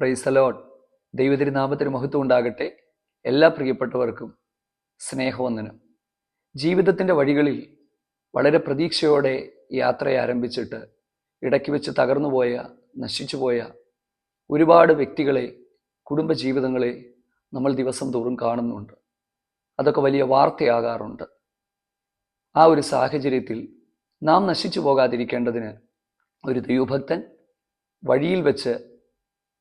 പ്രൈസലോഡ് ദൈവതിരുനാമത്തിന് മഹത്വം ഉണ്ടാകട്ടെ. എല്ലാ പ്രിയപ്പെട്ടവർക്കും സ്നേഹവന്ദനം. ജീവിതത്തിന്റെ വഴികളിൽ വളരെ പ്രതീക്ഷയോടെ യാത്ര ആരംഭിച്ചിട്ട് ഇടയ്ക്ക് വെച്ച് തകർന്നുപോയ നശിച്ചുപോയ ഒരുപാട് വ്യക്തികളെ കുടുംബജീവിതങ്ങളെ നമ്മൾ ദിവസം തോറും കാണുന്നുണ്ട്. അതൊക്കെ വലിയ വാർത്തയാകാറുണ്ട്. ആ ഒരു സാഹചര്യത്തിൽ നാം നശിച്ചു പോകാതിരിക്കേണ്ടതിന് ഒരു ദൈവഭക്തൻ വഴിയിൽ വെച്ച്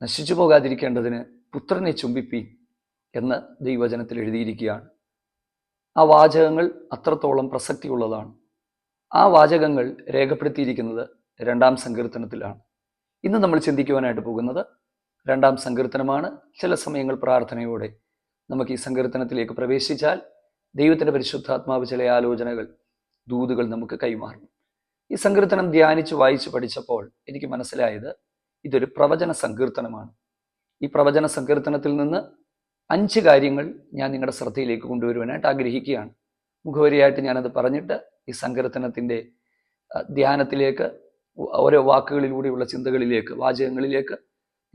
നശിച്ചു പോകാതിരിക്കേണ്ടതിന് പുത്രനെ ചുംബിപ്പി എന്ന് ദൈവചനത്തിൽ എഴുതിയിരിക്കുകയാണ്. ആ വാചകങ്ങൾ അത്രത്തോളം പ്രസക്തിയുള്ളതാണ്. ആ വാചകങ്ങൾ രേഖപ്പെടുത്തിയിരിക്കുന്നത് രണ്ടാം സങ്കീർത്തനത്തിലാണ്. ഇന്ന് നമ്മൾ ചിന്തിക്കുവാനായിട്ട് പോകുന്നത് രണ്ടാം സങ്കീർത്തനമാണ്. ചില സമയങ്ങൾ പ്രാർത്ഥനയോടെ നമുക്ക് ഈ സങ്കീർത്തനത്തിലേക്ക് പ്രവേശിച്ചാൽ ദൈവത്തിന്റെ പരിശുദ്ധാത്മാവ് ചില ആലോചനകൾ ദൂതുകൾ നമുക്ക് കൈമാറും. ഈ സങ്കീർത്തനം ധ്യാനിച്ച് വായിച്ച് പഠിച്ചപ്പോൾ എനിക്ക് മനസ്സിലായത് ഇതൊരു പ്രവചന സങ്കീർത്തനമാണ്. ഈ പ്രവചന സങ്കീർത്തനത്തിൽ നിന്ന് അഞ്ച് കാര്യങ്ങൾ ഞാൻ നിങ്ങളുടെ ശ്രദ്ധയിലേക്ക് കൊണ്ടുവരുവാനായിട്ട് ആഗ്രഹിക്കുകയാണ്. മുഖവരിയായിട്ട് ഞാനത് പറഞ്ഞിട്ട് ഈ സങ്കീർത്തനത്തിന്റെ ധ്യാനത്തിലേക്ക് ഓരോ വാക്കുകളിലൂടെയുള്ള ചിന്തകളിലേക്ക് വാചകങ്ങളിലേക്ക്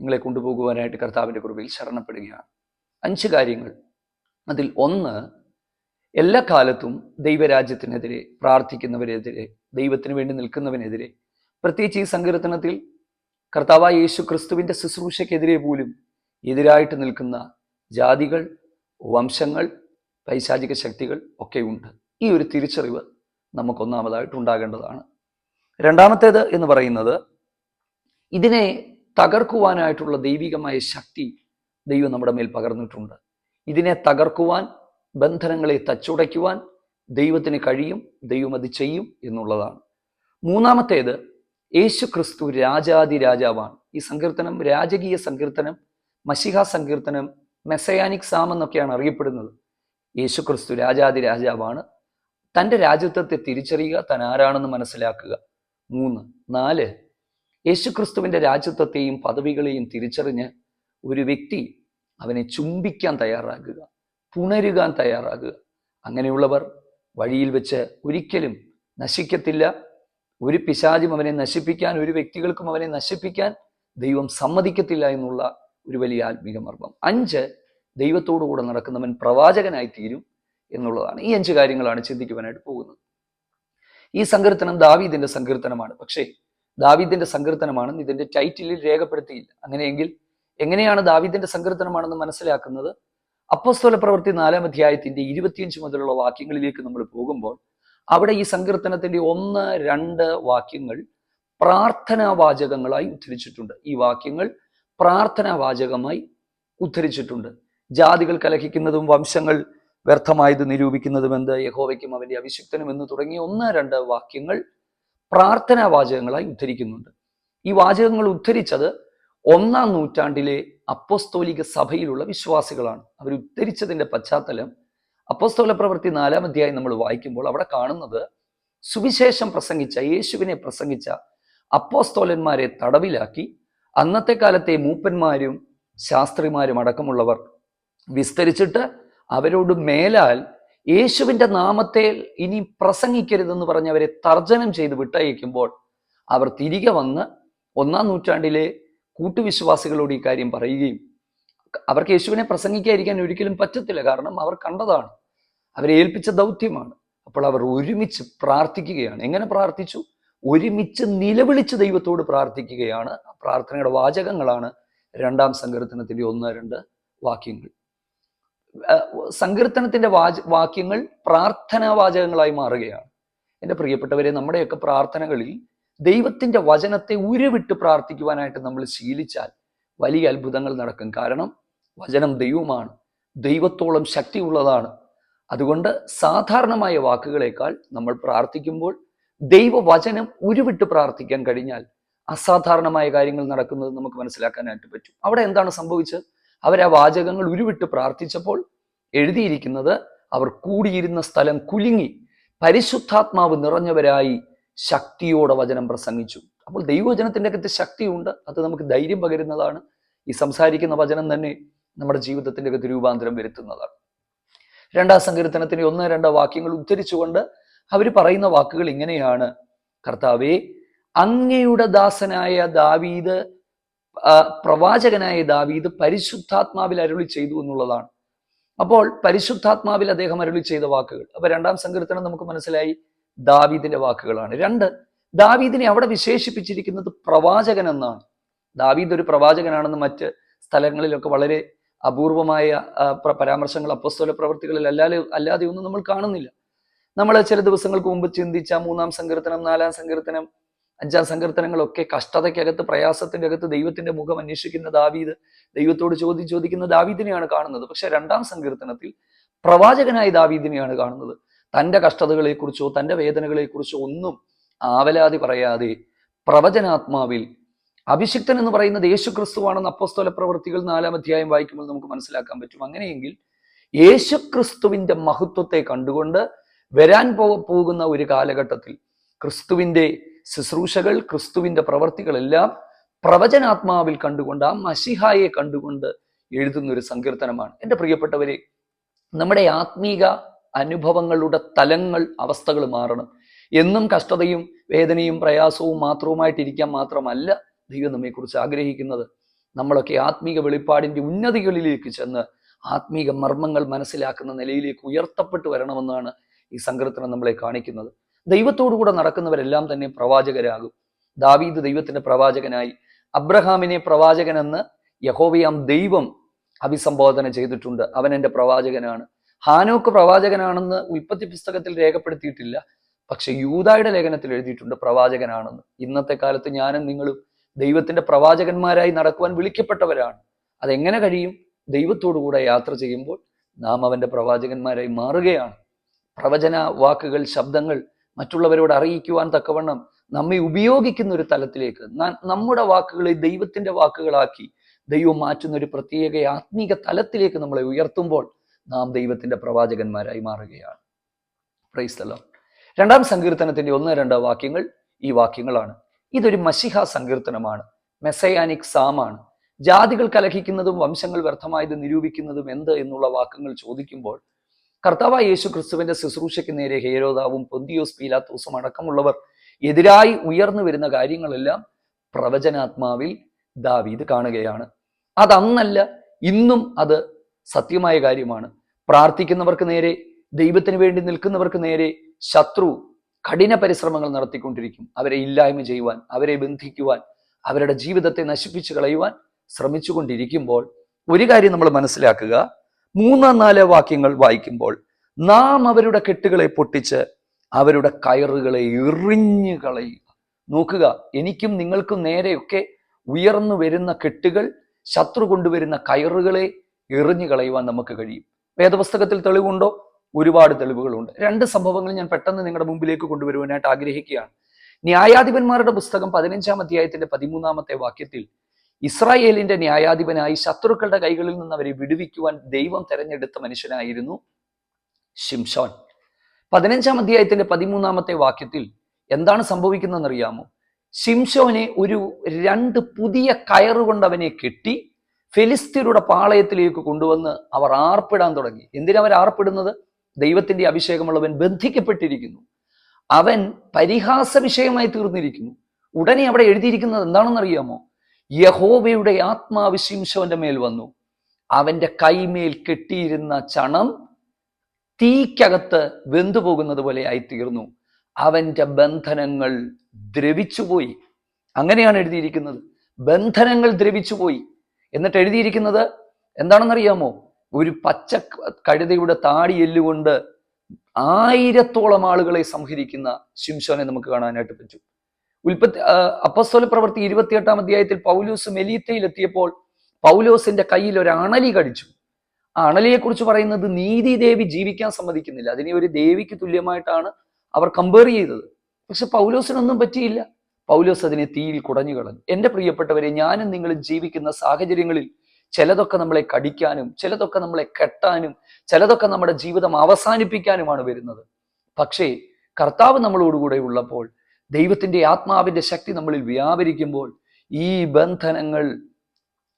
നിങ്ങളെ കൊണ്ടുപോകുവാനായിട്ട് കർത്താവിന്റെ കൃപയിൽ ശരണപ്പെടുകയാണ്. അഞ്ച് കാര്യങ്ങൾ. അതിൽ ഒന്ന് എല്ലാ കാലത്തും ദൈവരാജ്യത്തിനെതിരെ പ്രാർത്ഥിക്കുന്നവരെതിരെ ദൈവത്തിന് വേണ്ടി നിൽക്കുന്നവനെതിരെ പ്രത്യേകിച്ച് ഈ സങ്കീർത്തനത്തിൽ കർത്താവായ യേശു ക്രിസ്തുവിന്റെ ശുശ്രൂഷയ്ക്കെതിരെ പോലും എതിരായിട്ട് നിൽക്കുന്ന ജാതികൾ വംശങ്ങൾ പൈശാചിക ശക്തികൾ ഒക്കെ ഉണ്ട്. ഈ ഒരു തിരിച്ചറിവ് നമുക്കൊന്നാമതായിട്ട് ഉണ്ടാകേണ്ടതാണ്. രണ്ടാമത്തേത് എന്ന് പറയുന്നത് ഇതിനെ തകർക്കുവാനായിട്ടുള്ള ദൈവികമായ ശക്തി ദൈവം നമ്മുടെ മേൽ പകർന്നിട്ടുണ്ട്. ഇതിനെ തകർക്കുവാൻ ബന്ധനങ്ങളെ തച്ചുടയ്ക്കുവാൻ ദൈവത്തിന് കഴിയും ദൈവം അത് ചെയ്യും എന്നുള്ളതാണ്. മൂന്നാമത്തേത് യേശു ക്രിസ്തു രാജാതി രാജാവാണ്. ഈ സങ്കീർത്തനം രാജകീയ സങ്കീർത്തനം മഷിഹ സങ്കീർത്തനം മെസയാനിക് സാം എന്നൊക്കെയാണ് അറിയപ്പെടുന്നത്. യേശു ക്രിസ്തു രാജാതി രാജാവാണ്. തന്റെ രാജ്യത്വത്തെ തിരിച്ചറിയുക താൻ ആരാണെന്ന് മനസ്സിലാക്കുക. മൂന്ന് നാല് യേശുക്രിസ്തുവിന്റെ രാജ്യത്വത്തെയും പദവികളെയും തിരിച്ചറിഞ്ഞ് ഒരു വ്യക്തി അവനെ ചുംബിക്കാൻ തയ്യാറാകുക പുണരുകാൻ തയ്യാറാകുക അങ്ങനെയുള്ളവർ വഴിയിൽ വെച്ച് ഒരിക്കലും നശിക്കത്തില്ല. ഒരു പിശാചും അവനെ നശിപ്പിക്കാൻ ഒരു വ്യക്തികൾക്കും അവനെ നശിപ്പിക്കാൻ ദൈവം സമ്മതിക്കത്തില്ല എന്നുള്ള ഒരു വലിയ ആത്മീക മർമ്മം. അഞ്ച് ദൈവത്തോടു കൂടെ നടക്കുന്നവൻ പ്രവാചകനായി തീരും എന്നുള്ളതാണ്. ഈ അഞ്ച് കാര്യങ്ങളാണ് ചിന്തിക്കുവാനായിട്ട് പോകുന്നത്. ഈ സങ്കീർത്തനം ദാവീദിന്റെ സങ്കീർത്തനമാണ്. പക്ഷേ ദാവീദിന്റെ സങ്കീർത്തനമാണെന്ന് ഇതിന്റെ ടൈറ്റിലിൽ രേഖപ്പെടുത്തിയില്ല. അങ്ങനെയെങ്കിൽ എങ്ങനെയാണ് ദാവീദിന്റെ സങ്കീർത്തനമാണെന്ന് മനസ്സിലാക്കുന്നത്? അപ്പസ്തോല പ്രവൃത്തി നാലാം അധ്യായത്തിന്റെ ഇരുപത്തിയഞ്ച് മുതലുള്ള വാക്യങ്ങളിലേക്ക് നമ്മൾ പോകുമ്പോൾ അവിടെ ഈ സങ്കീർത്തനത്തിന്റെ ഒന്ന് രണ്ട് വാക്യങ്ങൾ പ്രാർത്ഥനാ വാചകങ്ങളായി ഉദ്ധരിച്ചിട്ടുണ്ട്. ഈ വാക്യങ്ങൾ പ്രാർത്ഥനാ വാചകമായി ഉദ്ധരിച്ചിട്ടുണ്ട്. ജാതികൾ കലഹിക്കുന്നതും വംശങ്ങൾ വ്യർത്ഥമായത് നിരൂപിക്കുന്നതും എന്ത്? യഹോവയ്ക്കും അവന്റെ അഭിഷിക്തനും എന്ന് തുടങ്ങിയ ഒന്ന് രണ്ട് വാക്യങ്ങൾ പ്രാർത്ഥനാ വാചകങ്ങളായി ഉദ്ധരിക്കുന്നുണ്ട്. ഈ വാചകങ്ങൾ ഉദ്ധരിച്ചത് ഒന്നാം നൂറ്റാണ്ടിലെ അപ്പോസ്തോലിക സഭയിലുള്ള വിശ്വാസികളാണ്. അവർ ഉദ്ധരിച്ചതിന്റെ പശ്ചാത്തലം അപ്പോസ്തോല പ്രവൃത്തി നാലാം അധ്യായം നമ്മൾ വായിക്കുമ്പോൾ അവിടെ കാണുന്നത് സുവിശേഷം പ്രസംഗിച്ച യേശുവിനെ പ്രസംഗിച്ച അപ്പോസ്തോലന്മാരെ തടവിലാക്കി അന്നത്തെ കാലത്തെ മൂപ്പന്മാരും ശാസ്ത്രിമാരും അടക്കമുള്ളവർ വിസ്തരിച്ചിട്ട് അവരോട് മേലാൽ യേശുവിന്റെ നാമത്തെ ഇനി പ്രസംഗിക്കരുതെന്ന് പറഞ്ഞ് അവരെ തർജനം ചെയ്ത് വിട്ടയക്കുമ്പോൾ അവർ തിരികെ വന്ന് ഒന്നാം നൂറ്റാണ്ടിലെ കൂട്ടുവിശ്വാസികളോട് ഈ കാര്യം പറയുകയും അവർക്ക് യേശുവിനെ പ്രസംഗിക്കാതിരിക്കാൻ ഒരിക്കലും പറ്റത്തില്ല. കാരണം അവർ കണ്ടതാണ്. അവരെ ഏൽപ്പിച്ച ദൗത്യമാണ്. അപ്പോൾ അവർ ഒരുമിച്ച് പ്രാർത്ഥിക്കുകയാണ്. എങ്ങനെ പ്രാർത്ഥിച്ചു? ഒരുമിച്ച് നിലവിളിച്ച് ദൈവത്തോട് പ്രാർത്ഥിക്കുകയാണ്. പ്രാർത്ഥനയുടെ വാചകങ്ങളാണ് രണ്ടാം സങ്കീർത്തനത്തിന്റെ ഒന്ന് രണ്ട് വാക്യങ്ങൾ. സങ്കീർത്തനത്തിന്റെ വാച വാക്യങ്ങൾ പ്രാർത്ഥനാ വാചകങ്ങളായി മാറുകയാണ്. എന്റെ പ്രിയപ്പെട്ടവരെ നമ്മുടെയൊക്കെ പ്രാർത്ഥനകളിൽ ദൈവത്തിന്റെ വചനത്തെ ഉരുവിട്ട് പ്രാർത്ഥിക്കുവാനായിട്ട് നമ്മൾ ശീലിച്ചാൽ വലിയ അത്ഭുതങ്ങൾ നടക്കും. കാരണം വചനം ദൈവമാണ്. ദൈവത്തോളം ശക്തിയുള്ളതാണ്. അതുകൊണ്ട് സാധാരണമായ വാക്കുകളേക്കാൾ നമ്മൾ പ്രാർത്ഥിക്കുമ്പോൾ ദൈവവചനം ഉരുവിട്ട് പ്രാർത്ഥിക്കാൻ കഴിഞ്ഞാൽ അസാധാരണമായ കാര്യങ്ങൾ നടക്കുന്നത് നമുക്ക് മനസ്സിലാക്കാനായിട്ട് പറ്റും. അവിടെ എന്താണ് സംഭവിച്ചത്? അവർ ആ വാചകങ്ങൾ ഉരുവിട്ട് പ്രാർത്ഥിച്ചപ്പോൾ എഴുതിയിരിക്കുന്നത് അവർ കൂടിയിരുന്ന സ്ഥലം കുലുങ്ങി പരിശുദ്ധാത്മാവ് നിറഞ്ഞവരായി ശക്തിയോടെ വചനം പ്രസംഗിച്ചു. അപ്പോൾ ദൈവവചനത്തിന്റെ അകത്ത് ശക്തിയുണ്ട്. അത് നമുക്ക് ധൈര്യം പകരുന്നതാണ്. ഈ സംസാരിക്കുന്ന വചനം തന്നെ നമ്മുടെ ജീവിതത്തിന്റെ അകത്ത് രൂപാന്തരം വരുത്തുന്നതാണ്. രണ്ടാം സങ്കീർത്തനത്തിന്റെ ഒന്ന് രണ്ടോ വാക്യങ്ങൾ ഉദ്ധരിച്ചുകൊണ്ട് അവർ പറയുന്ന വാക്കുകൾ ഇങ്ങനെയാണ്. കർത്താവേ അങ്ങയുടെ ദാസനായ ദാവീദ് പ്രവാചകനായ ദാവീദ് പരിശുദ്ധാത്മാവിൽ അരുളി ചെയ്തു എന്നുള്ളതാണ്. അപ്പോൾ പരിശുദ്ധാത്മാവിൽ അദ്ദേഹം അരുളി ചെയ്ത വാക്കുകൾ. അപ്പൊ രണ്ടാം സങ്കീർത്തനം നമുക്ക് മനസ്സിലായി ദാവീദിന്റെ വാക്കുകളാണ്. രണ്ട് ദാവീദിനെ അവിടെ വിശേഷിപ്പിച്ചിരിക്കുന്നത് പ്രവാചകൻ എന്നാണ്. ദാവീദ് ഒരു പ്രവാചകനാണെന്ന് മറ്റ് സ്ഥലങ്ങളിലൊക്കെ വളരെ അപൂർവമായ പരാമർശങ്ങൾ അപ്പസ്തോല പ്രവർത്തികളിൽ അല്ലാതെ അല്ലാതെ ഒന്നും നമ്മൾ കാണുന്നില്ല. നമ്മൾ ചില ദിവസങ്ങൾക്ക് മുമ്പ് ചിന്തിച്ച മൂന്നാം സങ്കീർത്തനം നാലാം സങ്കീർത്തനം അഞ്ചാം സങ്കീർത്തനങ്ങളൊക്കെ കഷ്ടതയ്ക്കകത്ത് പ്രയാസത്തിന്റെ അകത്ത് ദൈവത്തിന്റെ മുഖം അന്വേഷിക്കുന്ന ദാവീദ് ദൈവത്തോട് ചോദി ചോദിക്കുന്ന ദാവീദിനെയാണ് കാണുന്നത്. പക്ഷെ രണ്ടാം സങ്കീർത്തനത്തിൽ പ്രവാചകനായ ദാവീദിനെയാണ് കാണുന്നത്. തന്റെ കഷ്ടതകളെക്കുറിച്ചോ തന്റെ വേദനകളെക്കുറിച്ചോ ഒന്നും ആവലാതി പറയാതെ പ്രവചനാത്മാവിൽ അഭിഷിക്തൻ എന്ന് പറയുന്നത് യേശു ക്രിസ്തുവാണെന്ന് അപ്പോസ്തോല പ്രവൃത്തികൾ നാലാം അധ്യായം വായിക്കുമ്പോൾ നമുക്ക് മനസ്സിലാക്കാൻ പറ്റും. അങ്ങനെയെങ്കിൽ യേശു ക്രിസ്തുവിന്റെ മഹത്വത്തെ കണ്ടുകൊണ്ട് വരാൻ പോകുന്ന ഒരു കാലഘട്ടത്തിൽ ക്രിസ്തുവിന്റെ ശുശ്രൂഷകൾ ക്രിസ്തുവിന്റെ പ്രവർത്തികളെല്ലാം പ്രവചനാത്മാവിൽ കണ്ടുകൊണ്ട് ആ മഷിഹായെ കണ്ടുകൊണ്ട് എഴുതുന്ന ഒരു സങ്കീർത്തനമാണ്. എന്റെ പ്രിയപ്പെട്ടവരെ നമ്മുടെ ആത്മീക അനുഭവങ്ങളുടെ തലങ്ങൾ അവസ്ഥകൾ മാറണം. എന്നും കഷ്ടതയും വേദനയും പ്രയാസവും മാത്രവുമായിട്ടിരിക്കാൻ മാത്രമല്ല ദൈവം നമ്മെക്കുറിച്ച് ആഗ്രഹിക്കുന്നത്. നമ്മളൊക്കെ ആത്മീക വെളിപ്പാടിന്റെ ഉന്നതികളിലേക്ക് ചെന്ന് ആത്മീക മർമ്മങ്ങൾ മനസ്സിലാക്കുന്ന നിലയിലേക്ക് ഉയർത്തപ്പെട്ടു വരണമെന്നാണ് ഈ സങ്കീർത്തനം നമ്മളെ കാണിക്കുന്നത്. ദൈവത്തോടു കൂടെ നടക്കുന്നവരെല്ലാം തന്നെ പ്രവാചകരാകും. ദാവീദ് ദൈവത്തിന്റെ പ്രവാചകനായി. അബ്രഹാമിനെ പ്രവാചകനെന്ന് യഹോവയാം ദൈവം അഭിസംബോധന ചെയ്തിട്ടുണ്ട്. അവൻ എന്റെ പ്രവാചകനാണ്. ഹാനോക്ക് പ്രവാചകനാണെന്ന് ഉൽപ്പത്തി പുസ്തകത്തിൽ രേഖപ്പെടുത്തിയിട്ടില്ല. പക്ഷെ യൂതായുടെ ലേഖനത്തിൽ എഴുതിയിട്ടുണ്ട് പ്രവാചകനാണെന്ന്. ഇന്നത്തെ കാലത്ത് ഞാനും നിങ്ങളും ദൈവത്തിന്റെ പ്രവാചകന്മാരായി നടക്കുവാൻ വിളിക്കപ്പെട്ടവരാണ്. അതെങ്ങനെ കഴിയും? ദൈവത്തോടു കൂടെ യാത്ര ചെയ്യുമ്പോൾ നാം അവന്റെ പ്രവാചകന്മാരായി മാറുകയാണ്. പ്രവചന വാക്കുകൾ ശബ്ദങ്ങൾ മറ്റുള്ളവരോട് അറിയിക്കുവാൻ തക്കവണ്ണം നമ്മെ ഉപയോഗിക്കുന്ന ഒരു തലത്തിലേക്ക് നമ്മുടെ വാക്കുകളെ ദൈവത്തിന്റെ വാക്കുകളാക്കി ദൈവം മാറ്റുന്ന ഒരു പ്രത്യേക ആത്മീക തലത്തിലേക്ക് നമ്മളെ ഉയർത്തുമ്പോൾ നാം ദൈവത്തിന്റെ പ്രവാചകന്മാരായി മാറുകയാണ്. പ്രൈസ്തലോ രണ്ടാം സങ്കീർത്തനത്തിന്റെ ഒന്ന് രണ്ട് വാക്യങ്ങൾ ഈ വാക്യങ്ങളാണ്. ഇതൊരു മഷിഹ സങ്കീർത്തനമാണ്. മെസയാനിക് സാമാണ്. ജാതികൾ കലഹിക്കുന്നതും വംശങ്ങൾ വ്യർത്ഥമായത് നിരൂപിക്കുന്നതും എന്ത് എന്നുള്ള വാക്കുകൾ ചോദിക്കുമ്പോൾ കർത്താവ് യേശു ക്രിസ്തുവിന്റെ ശുശ്രൂഷയ്ക്ക് നേരെ ഹേരോദാവും പൊന്തിയോസ് പീലാത്തോസും അടക്കമുള്ളവർ എതിരായി ഉയർന്നു വരുന്ന കാര്യങ്ങളെല്ലാം പ്രവചനാത്മാവിൽ ദാവീദ് കാണുകയാണ്. അതന്നല്ല ഇന്നും അത് സത്യമായ കാര്യമാണ്. പ്രാർത്ഥിക്കുന്നവർക്ക് നേരെ ദൈവത്തിന് വേണ്ടി നിൽക്കുന്നവർക്ക് നേരെ ശത്രു കഠിന പരിശ്രമങ്ങൾ നടത്തിക്കൊണ്ടിരിക്കും. അവരെ ഇല്ലായ്മ ചെയ്യുവാൻ അവരെ ബന്ധിക്കുവാൻ അവരുടെ ജീവിതത്തെ നശിപ്പിച്ചു കളയുവാൻ ശ്രമിച്ചുകൊണ്ടിരിക്കുമ്പോൾ ഒരു കാര്യം നമ്മൾ മനസ്സിലാക്കുക. മൂന്നാം നാല് വാക്യങ്ങൾ വായിക്കുമ്പോൾ നാം അവരുടെ കെട്ടുകളെ പൊട്ടിച്ച് അവരുടെ കയറുകളെ എറിഞ്ഞു കളയുക. നോക്കുക എനിക്കും നിങ്ങൾക്കും നേരെയൊക്കെ ഉയർന്നു വരുന്ന കെട്ടുകൾ ശത്രു കൊണ്ടുവരുന്ന കയറുകളെ എറിഞ്ഞു കളയുവാൻ നമുക്ക് കഴിയും. വേദപുസ്തകത്തിൽ തെളിവുണ്ടോ? ഒരുപാട് തെളിവുകളുണ്ട്. രണ്ട് സംഭവങ്ങൾ ഞാൻ പെട്ടെന്ന് നിങ്ങളുടെ മുമ്പിലേക്ക് കൊണ്ടുവരുവാനായിട്ട് ആഗ്രഹിക്കുകയാണ്. ന്യായാധിപന്മാരുടെ പുസ്തകം പതിനഞ്ചാം അധ്യായത്തിന്റെ പതിമൂന്നാമത്തെ വാക്യത്തിൽ ഇസ്രായേലിന്റെ ന്യായാധിപനായി ശത്രുക്കളുടെ കൈകളിൽ നിന്ന് അവരെ വിടുവിക്കുവാൻ ദൈവം തെരഞ്ഞെടുത്ത മനുഷ്യനായിരുന്നു ഷിംഷോൻ പതിനഞ്ചാം അധ്യായത്തിന്റെ പതിമൂന്നാമത്തെ വാക്യത്തിൽ എന്താണ് സംഭവിക്കുന്നതെന്ന് അറിയാമോ ഷിംഷോനെ ഒരു രണ്ട് പുതിയ കയറുകൊണ്ട് അവനെ കെട്ടി ഫെലിസ്തീനയുടെ പാളയത്തിലേക്ക് കൊണ്ടുവന്ന് അവർ ആർപ്പിടാൻ തുടങ്ങി. എന്തിനവർ ആർപ്പിടുന്നത്? ദൈവത്തിന്റെ അഭിഷേകമുള്ളവൻ ബന്ധിക്കപ്പെട്ടിരിക്കുന്നു. അവൻ പരിഹാസ വിഷയമായി തീർന്നിരിക്കുന്നു. ഉടനെ അവിടെ എഴുതിയിരിക്കുന്നത് എന്താണെന്ന് അറിയാമോ യഹോവയുടെ ആത്മാവ് ശിംശോന്റെ മേൽ വന്നു. അവന്റെ കൈമേൽ കെട്ടിയിരുന്ന ചണം തീക്കകത്ത് വെന്തുപോകുന്നത് പോലെ ആയിത്തീർന്നു. അവന്റെ ബന്ധനങ്ങൾ ദ്രവിച്ചുപോയി. അങ്ങനെയാണ് എഴുതിയിരിക്കുന്നത്. ബന്ധനങ്ങൾ ദ്രവിച്ചുപോയി. എന്നിട്ട് എഴുതിയിരിക്കുന്നത് എന്താണെന്നറിയാമോ? ഒരു പച്ച കഴുതയുടെ താടി എല്ലുകൊണ്ട് ആയിരത്തോളം ആളുകളെ സംഹരിക്കുന്ന ശിംശോനെ നമുക്ക് കാണാനായിട്ട് പറ്റും. ഉൽപ്പത്തി അപ്പസ്വല പ്രവൃത്തി ഇരുപത്തിയെട്ടാം അധ്യായത്തിൽ പൗലോസ് മെലീത്തയിൽ എത്തിയപ്പോൾ പൗലോസിന്റെ കയ്യിൽ ഒരു അണലി കടിച്ചു. ആ അണലിയെ കുറിച്ച് പറയുന്നത് നീതി ദേവി ജീവിക്കാൻ സമ്മതിക്കുന്നില്ല. അതിനെ ഒരു ദേവിക്ക് തുല്യമായിട്ടാണ് അവർ കമ്പയർ ചെയ്തത്. പക്ഷെ പൗലോസിനൊന്നും പറ്റിയില്ല. പൗലോസ് അതിനെ തീയിൽ കുടഞ്ഞു കളഞ്ഞു എന്റെ പ്രിയപ്പെട്ടവരെ ഞാനും നിങ്ങളും ജീവിക്കുന്ന സാഹചര്യങ്ങളിൽ ചിലതൊക്കെ നമ്മളെ കടിക്കാനും ചിലതൊക്കെ നമ്മളെ കെട്ടാനും ചിലതൊക്കെ നമ്മുടെ ജീവിതം അവസാനിപ്പിക്കാനുമാണ് വരുന്നത്. പക്ഷേ കർത്താവ് നമ്മളോടുകൂടെ ഉള്ളപ്പോൾ ദൈവത്തിന്റെ ആത്മാവിന്റെ ശക്തി നമ്മളിൽ വ്യാപരിക്കുമ്പോൾ ഈ ബന്ധനങ്ങൾ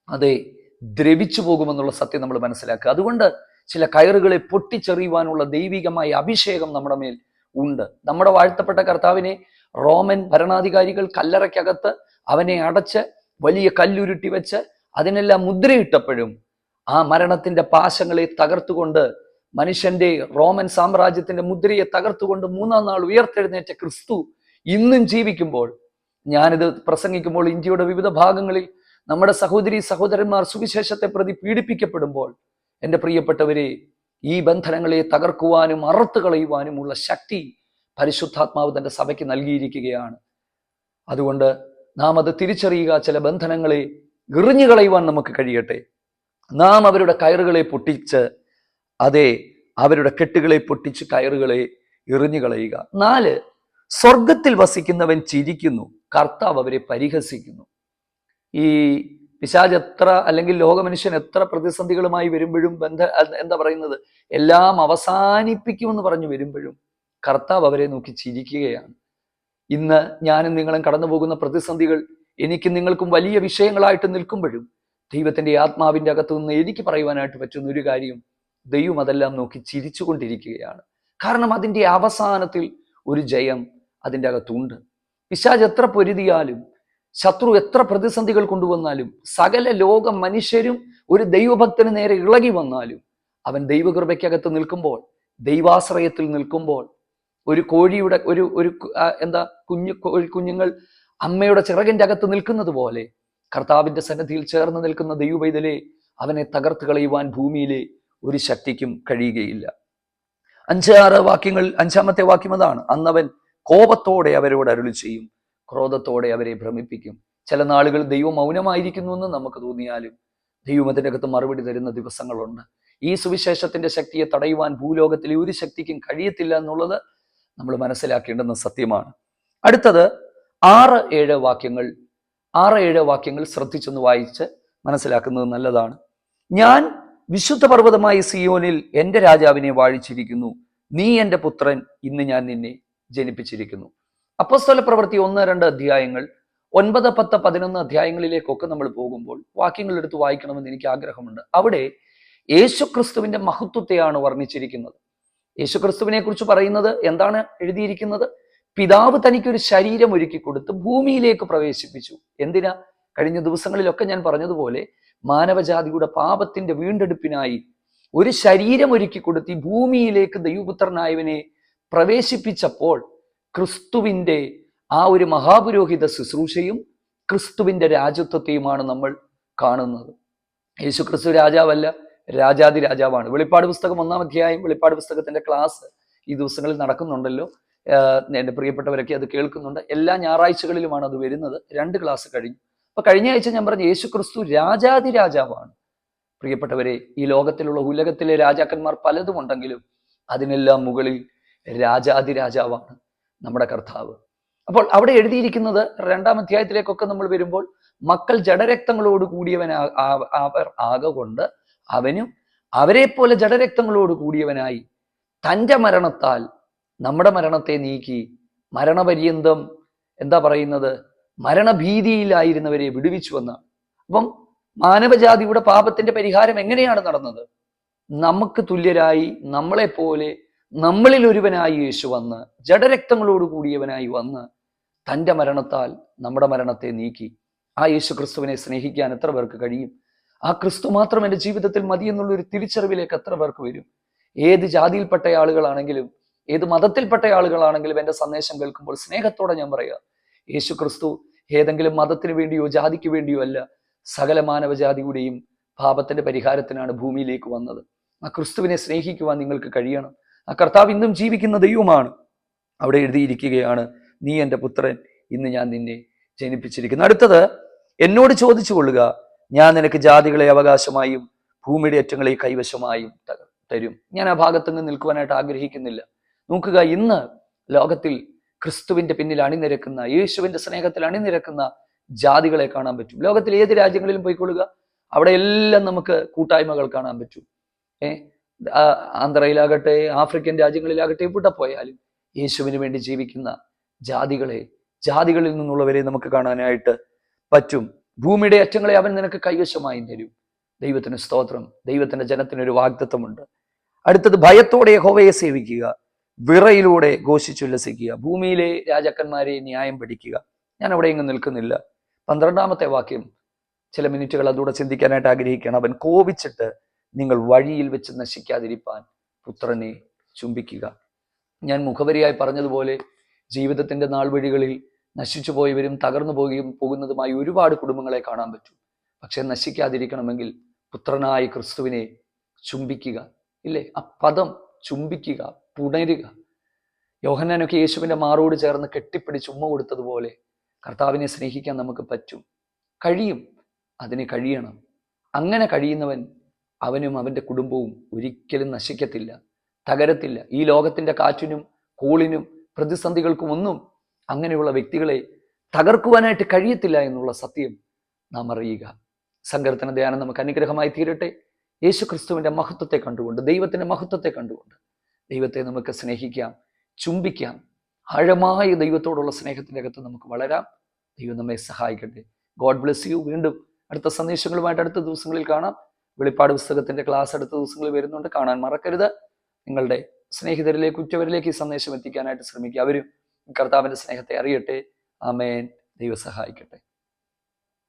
അതെ ദ്രവിച്ചു പോകുമെന്നുള്ള സത്യം നമ്മൾ മനസ്സിലാക്കുക. അതുകൊണ്ട് ചില കയറുകളെ പൊട്ടിച്ചെറിയുവാനുള്ള ദൈവികമായ അഭിഷേകം നമ്മുടെ മേൽ ഉണ്ട്. നമ്മുടെ വാഴ്ത്തപ്പെട്ട കർത്താവിനെ റോമൻ ഭരണാധികാരികൾ കല്ലറയ്ക്കകത്ത് അവനെ അടച്ച് വലിയ കല്ലുരുട്ടി വെച്ച് അതിനെല്ലാം മുദ്രയിട്ടപ്പോഴും ആ മരണത്തിന്റെ പാശങ്ങളെ തകർത്തുകൊണ്ട് മനുഷ്യന്റെ റോമൻ സാമ്രാജ്യത്തിന്റെ മുദ്രയെ തകർത്തുകൊണ്ട് മൂന്നാം നാൾ ഉയർത്തെഴുന്നേറ്റ ക്രിസ്തു ഇന്നും ജീവിക്കുമ്പോൾ ഞാനിത് പ്രസംഗിക്കുമ്പോൾ ഇന്ത്യയുടെ വിവിധ ഭാഗങ്ങളിൽ നമ്മുടെ സഹോദരി സഹോദരന്മാർ സുവിശേഷത്തെ പ്രതി പീഡിപ്പിക്കപ്പെടുമ്പോൾ എന്റെ പ്രിയപ്പെട്ടവരെ ഈ ബന്ധനങ്ങളെ തകർക്കുവാനും അറുത്തു കളയുവാനുമുള്ള ശക്തി പരിശുദ്ധാത്മാവ് തന്റെ സഭയ്ക്ക് നൽകിയിരിക്കുകയാണ്. അതുകൊണ്ട് നാം അത് തിരിച്ചറിയുക ചില ബന്ധനങ്ങളെ എറിഞ്ഞു കളയുവാൻ നമുക്ക് കഴിയട്ടെ. നാം അവരുടെ കയറുകളെ പൊട്ടിച്ച് അതെ അവരുടെ കെട്ടുകളെ പൊട്ടിച്ച് കയറുകളെ എറിഞ്ഞു കളയുക. നാല് സ്വർഗത്തിൽ വസിക്കുന്നവൻ ചിരിക്കുന്നു. കർത്താവ് അവരെ പരിഹസിക്കുന്നു. ഈ പിശാജ് എത്ര അല്ലെങ്കിൽ ലോകമനുഷ്യൻ എത്ര പ്രതിസന്ധികളുമായി വരുമ്പോഴും ബന്ധ എന്താ പറയുന്നത്? എല്ലാം അവസാനിപ്പിക്കുമെന്ന് പറഞ്ഞു വരുമ്പോഴും കർത്താവ് അവരെ നോക്കി ചിരിക്കുകയാണ്. ഇന്ന് ഞാനും നിങ്ങളും കടന്നു പോകുന്ന പ്രതിസന്ധികൾ എനിക്ക് നിങ്ങൾക്കും വലിയ വിഷയങ്ങളായിട്ട് നിൽക്കുമ്പോഴും ദൈവത്തിന്റെ ആത്മാവിന്റെ അകത്തു നിന്ന് എനിക്ക് പറയുവാനായിട്ട് പറ്റുന്ന ഒരു കാര്യം ദൈവം അതെല്ലാം നോക്കി ചിരിച്ചുകൊണ്ടിരിക്കുകയാണ്. കാരണം അതിന്റെ അവസാനത്തിൽ ഒരു ജയം അതിന്റെ അകത്തുണ്ട്. പിശാജ് എത്ര പൊരുതിയാലും ശത്രു എത്ര പ്രതിസന്ധികൾ കൊണ്ടുവന്നാലും സകല ലോക മനുഷ്യരും ഒരു ദൈവഭക്തന് നേരെ ഇളകി വന്നാലും അവൻ ദൈവകൃപയ്ക്കകത്ത് നിൽക്കുമ്പോൾ ദൈവാശ്രയത്തിൽ നിൽക്കുമ്പോൾ ഒരു കോഴിയുടെ ഒരു ഒരു എന്താ കുഞ്ഞു കോഴി കുഞ്ഞുങ്ങൾ അമ്മയുടെ ചിറകിന്റെ അകത്ത് നിൽക്കുന്നത് പോലെ കർത്താവിന്റെ സന്നദ്ധിയിൽ ചേർന്ന് നിൽക്കുന്ന ദൈവവൈതലെ അവനെ തകർത്ത് കളയുവാൻ ഭൂമിയിലെ ഒരു ശക്തിക്കും കഴിയുകയില്ല. അഞ്ചാറ് വാക്യങ്ങൾ അഞ്ചാമത്തെ വാക്യം അതാണ്. അന്നവൻ കോപത്തോടെ അവരോട് അരുളി ചെയ്യും ക്രോധത്തോടെ അവരെ ഭ്രമിപ്പിക്കും. ചില നാളുകൾ ദൈവം മൗനമായിരിക്കുന്നു എന്ന് നമുക്ക് തോന്നിയാലും ദൈവം അതിനകത്ത് മറുപടി തരുന്ന ദിവസങ്ങളുണ്ട്. ഈ സുവിശേഷത്തിന്റെ ശക്തിയെ തടയുവാൻ ഭൂലോകത്തിലെ ഒരു ശക്തിക്കും കഴിയത്തില്ല എന്നുള്ളത് നമ്മൾ മനസ്സിലാക്കേണ്ടുന്ന സത്യമാണ്. അടുത്തത് ആറ് ഏഴ് വാക്യങ്ങൾ ആറ് ഏഴ് വാക്യങ്ങൾ ശ്രദ്ധിച്ചൊന്ന് വായിച്ച് മനസ്സിലാക്കുന്നത് നല്ലതാണ്. ഞാൻ വിശുദ്ധ പർവതമായ സിയോനിൽ എന്റെ രാജാവിനെ വാഴിച്ചിരിക്കുന്നു. നീ എന്റെ പുത്രൻ ഇന്ന് ഞാൻ നിന്നെ ജനിപ്പിച്ചിരിക്കുന്നു. അപ്പസ്തല പ്രവൃത്തി ഒന്ന് രണ്ട് അധ്യായങ്ങൾ ഒൻപത് പത്ത് പതിനൊന്ന് അധ്യായങ്ങളിലേക്കൊക്കെ നമ്മൾ പോകുമ്പോൾ വാക്യങ്ങൾ എടുത്ത് വായിക്കണമെന്ന് എനിക്ക് ആഗ്രഹമുണ്ട്. അവിടെ യേശുക്രിസ്തുവിന്റെ മഹത്വത്തെയാണ് വർണിച്ചിരിക്കുന്നത്. യേശുക്രിസ്തുവിനെ കുറിച്ച് പറയുന്നത് എന്താണ് എഴുതിയിരിക്കുന്നത്? പിതാവ് തനിക്കൊരു ശരീരം ഒരുക്കി കൊടുത്ത് ഭൂമിയിലേക്ക് പ്രവേശിപ്പിച്ചു. എന്തിനാ? കഴിഞ്ഞ ദിവസങ്ങളിലൊക്കെ ഞാൻ പറഞ്ഞതുപോലെ മാനവജാതിയുടെ പാപത്തിന്റെ വീണ്ടെടുപ്പിനായി ഒരു ശരീരം ഒരുക്കി കൊടുത്ത് ഈ ഭൂമിയിലേക്ക് ദൈവപുത്രനായവനെ പ്രവേശിപ്പിച്ചപ്പോൾ ക്രിസ്തുവിന്റെ ആ ഒരു മഹാപുരോഹിത ശുശ്രൂഷയും ക്രിസ്തുവിന്റെ രാജ്യത്വത്തെയുമാണ് നമ്മൾ കാണുന്നത്. യേശു ക്രിസ്തു രാജാവല്ല രാജാതി രാജാവാണ് വെളിപ്പാട് പുസ്തകം ഒന്നാം അധ്യായം വെളിപ്പാട് പുസ്തകത്തിന്റെ ക്ലാസ് ഈ ദിവസങ്ങളിൽ നടക്കുന്നുണ്ടല്ലോ. എന്റെ പ്രിയപ്പെട്ടവരൊക്കെ അത് കേൾക്കുന്നുണ്ട്. എല്ലാ ഞായറാഴ്ചകളിലുമാണ് അത് വരുന്നത്. രണ്ട് ക്ലാസ് കഴിഞ്ഞു. അപ്പൊ കഴിഞ്ഞ ആഴ്ച ഞാൻ പറഞ്ഞു യേശു ക്രിസ്തു രാജാതി രാജാവാണ്. പ്രിയപ്പെട്ടവരെ ഈ ലോകത്തിലുള്ള ഉലകത്തിലെ രാജാക്കന്മാർ പലതും ഉണ്ടെങ്കിലും അതിനെല്ലാം മുകളിൽ രാജാതി രാജാവാണ് നമ്മുടെ കർത്താവ്. അപ്പോൾ അവിടെ എഴുതിയിരിക്കുന്നത് രണ്ടാം അധ്യായത്തിലേക്കൊക്കെ നമ്മൾ വരുമ്പോൾ മക്കൾ ജഡരക്തങ്ങളോട് കൂടിയവൻ അവർ ആകൊണ്ട് അവനും അവരെ പോലെ ജഡരക്തങ്ങളോട് കൂടിയവനായി തന്റെ മരണത്താൽ നമ്മുടെ മരണത്തെ നീക്കി മരണപര്യന്തം എന്താ പറയുന്നത്? മരണഭീതിയിലായിരുന്നവരെ വിടുവിച്ചു എന്നാണ് അപ്പം മാനവജാതിയുടെ പാപത്തിന്റെ പരിഹാരം എങ്ങനെയാണ് നടന്നത്? നമുക്ക് തുല്യരായി നമ്മളെപ്പോലെ നമ്മളിൽ ഒരുവനായി യേശു വന്ന് ജഡരക്തങ്ങളോട് കൂടിയവനായി വന്ന് തന്റെ മരണത്താൽ നമ്മുടെ മരണത്തെ നീക്കി. ആ യേശു ക്രിസ്തുവിനെ സ്നേഹിക്കാൻ എത്ര പേർക്ക് കഴിയും? ആ ക്രിസ്തു മാത്രം എന്റെ ജീവിതത്തിൽ മതി എന്നുള്ളൊരു തിരിച്ചറിവിലേക്ക് എത്ര പേർക്ക് വരും? ഏത് ജാതിയിൽപ്പെട്ട ആളുകളാണെങ്കിലും ഏത് മതത്തിൽപ്പെട്ട ആളുകളാണെങ്കിലും എന്റെ സന്ദേശം കേൾക്കുമ്പോൾ സ്നേഹത്തോടെ ഞാൻ പറയുക യേശു ക്രിസ്തു ഏതെങ്കിലും മതത്തിന് വേണ്ടിയോ ജാതിക്ക് വേണ്ടിയോ അല്ല സകല മാനവജാതിയുടെയും പാപത്തിന്റെ പരിഹാരത്തിനാണ് ഭൂമിയിലേക്ക് വന്നത്. ആ ക്രിസ്തുവിനെ സ്നേഹിക്കുവാൻ നിങ്ങൾക്ക് കഴിയണം. ആ കർത്താവ് ഇന്നും ജീവിക്കുന്ന ദൈവമാണ്. അവിടെ എഴുതിയിരിക്കുകയാണ് നീ എന്റെ പുത്രൻ ഇന്ന് ഞാൻ നിന്നെ ജനിപ്പിച്ചിരിക്കുന്നു. അടുത്തത് എന്നോട് ചോദിച്ചു കൊള്ളുക ഞാൻ നിനക്ക് ജാതികളെ അവകാശമായും ഭൂമിയുടെ അറ്റങ്ങളെ കൈവശമായും തരും. ഞാൻ ആ ഭാഗത്തുനിന്ന് നിൽക്കുവാനായിട്ട് ആഗ്രഹിക്കുന്നില്ല. നോക്കുക ഇന്ന് ലോകത്തിൽ ക്രിസ്തുവിന്റെ പിന്നിൽ അണിനിരക്കുന്ന യേശുവിന്റെ സ്നേഹത്തിൽ അണിനിരക്കുന്ന ജാതികളെ കാണാൻ പറ്റും. ലോകത്തിൽ ഏത് രാജ്യങ്ങളിലും പോയിക്കൊള്ളുക അവിടെ എല്ലാം നമുക്ക് കൂട്ടായ്മകൾ കാണാൻ പറ്റും. ഏ? ആന്ധ്രയിലാകട്ടെ ആഫ്രിക്കൻ രാജ്യങ്ങളിലാകട്ടെ എവിടെ പോയാലും യേശുവിന് വേണ്ടി ജീവിക്കുന്ന ജാതികളെ ജാതികളിൽ നിന്നുള്ളവരെ നമുക്ക് കാണാനായിട്ട് പറ്റും. ഭൂമിയുടെ അറ്റങ്ങളെ അവൻ നിനക്ക് കൈവശമായി തരും. ദൈവത്തിന് സ്തോത്രം ദൈവത്തിന്റെ ജനത്തിനൊരു വാഗ്ദത്വമുണ്ട് അടുത്തത് ഭയത്തോടെ യഹോവയെ സേവിക്കുക. വിറയിലൂടെ ഘോഷിച്ചുല്ലസിക്കുക. ഭൂമിയിലെ രാജാക്കന്മാരെ ന്യായം പഠിക്കുക. ഞാൻ അവിടെ ഇങ്ങ് നിൽക്കുന്നില്ല. പന്ത്രണ്ടാമത്തെ വാക്യം ചില മിനിറ്റുകൾ അതുകൂടെ ചിന്തിക്കാനായിട്ട് ആഗ്രഹിക്കുകയാണ്. അവൻ കോപിച്ചിട്ട് നിങ്ങൾ വഴിയിൽ വെച്ച് നശിക്കാതിരിപ്പാൻ പുത്രനെ ചുംബിക്കുക. ഞാൻ മുഖവരിയായി പറഞ്ഞതുപോലെ ജീവിതത്തിന്റെ നാൾ വഴികളിൽ നശിച്ചു പോയവരും തകർന്നു പോകുകയും പോകുന്നതുമായി ഒരുപാട് കുടുംബങ്ങളെ കാണാൻ പറ്റും. പക്ഷെ നശിക്കാതിരിക്കണമെങ്കിൽ പുത്രനായ ക്രിസ്തുവിനെ ചുംബിക്കുക. ഇല്ലേ? ആ പദം ചുംബിക്കുക പുണരുക യോഹന്നാനൊക്കെ യേശുവിന്റെ മാറോട് ചേർന്ന് കെട്ടിപ്പിടിച്ച് ഉമ്മ കൊടുത്തതുപോലെ കർത്താവിനെ സ്നേഹിക്കാൻ നമുക്ക് പറ്റും. കഴിയും. അതിന് കഴിയണം. അങ്ങനെ കഴിയുന്നവൻ അവനും അവന്റെ കുടുംബവും ഒരിക്കലും നശിക്കത്തില്ല തകരത്തില്ല. ഈ ലോകത്തിന്റെ കാറ്റിനും കൂളിനും പ്രതിസന്ധികൾക്കും ഒന്നും അങ്ങനെയുള്ള വ്യക്തികളെ തകർക്കുവാനായിട്ട് കഴിയത്തില്ല എന്നുള്ള സത്യം നാം അറിയുക. സങ്കീർത്തന ധ്യാനം നമുക്ക് അനുഗ്രഹമായി തീരട്ടെ. യേശു ക്രിസ്തുവിന്റെ മഹത്വത്തെ കണ്ടുകൊണ്ട് ദൈവത്തിന്റെ മഹത്വത്തെ കണ്ടുകൊണ്ട് ദൈവത്തെ നമുക്ക് സ്നേഹിക്കാം ചുംബിക്കാം. ആഴമായ ദൈവത്തോടുള്ള സ്നേഹത്തിന്റെ അകത്ത് നമുക്ക് വളരാം. ദൈവം നമ്മെ സഹായിക്കട്ടെ. God bless you. വീണ്ടും അടുത്ത സന്ദേശങ്ങളുമായിട്ട് അടുത്ത ദിവസങ്ങളിൽ കാണാം. വെളിപ്പാട് പുസ്തകത്തിന്റെ ക്ലാസ് അടുത്ത ദിവസങ്ങളിൽ വരുന്നുണ്ട്. കാണാൻ മറക്കരുത്. നിങ്ങളുടെ സ്നേഹിതരിലേക്ക് ഉറ്റവരിലേക്ക് ഈ സന്ദേശം എത്തിക്കാനായിട്ട് ശ്രമിക്കുക. അവരും കർത്താവിന്റെ സ്നേഹത്തെ അറിയട്ടെ. ആമേൻ. ദൈവം സഹായിക്കട്ടെ.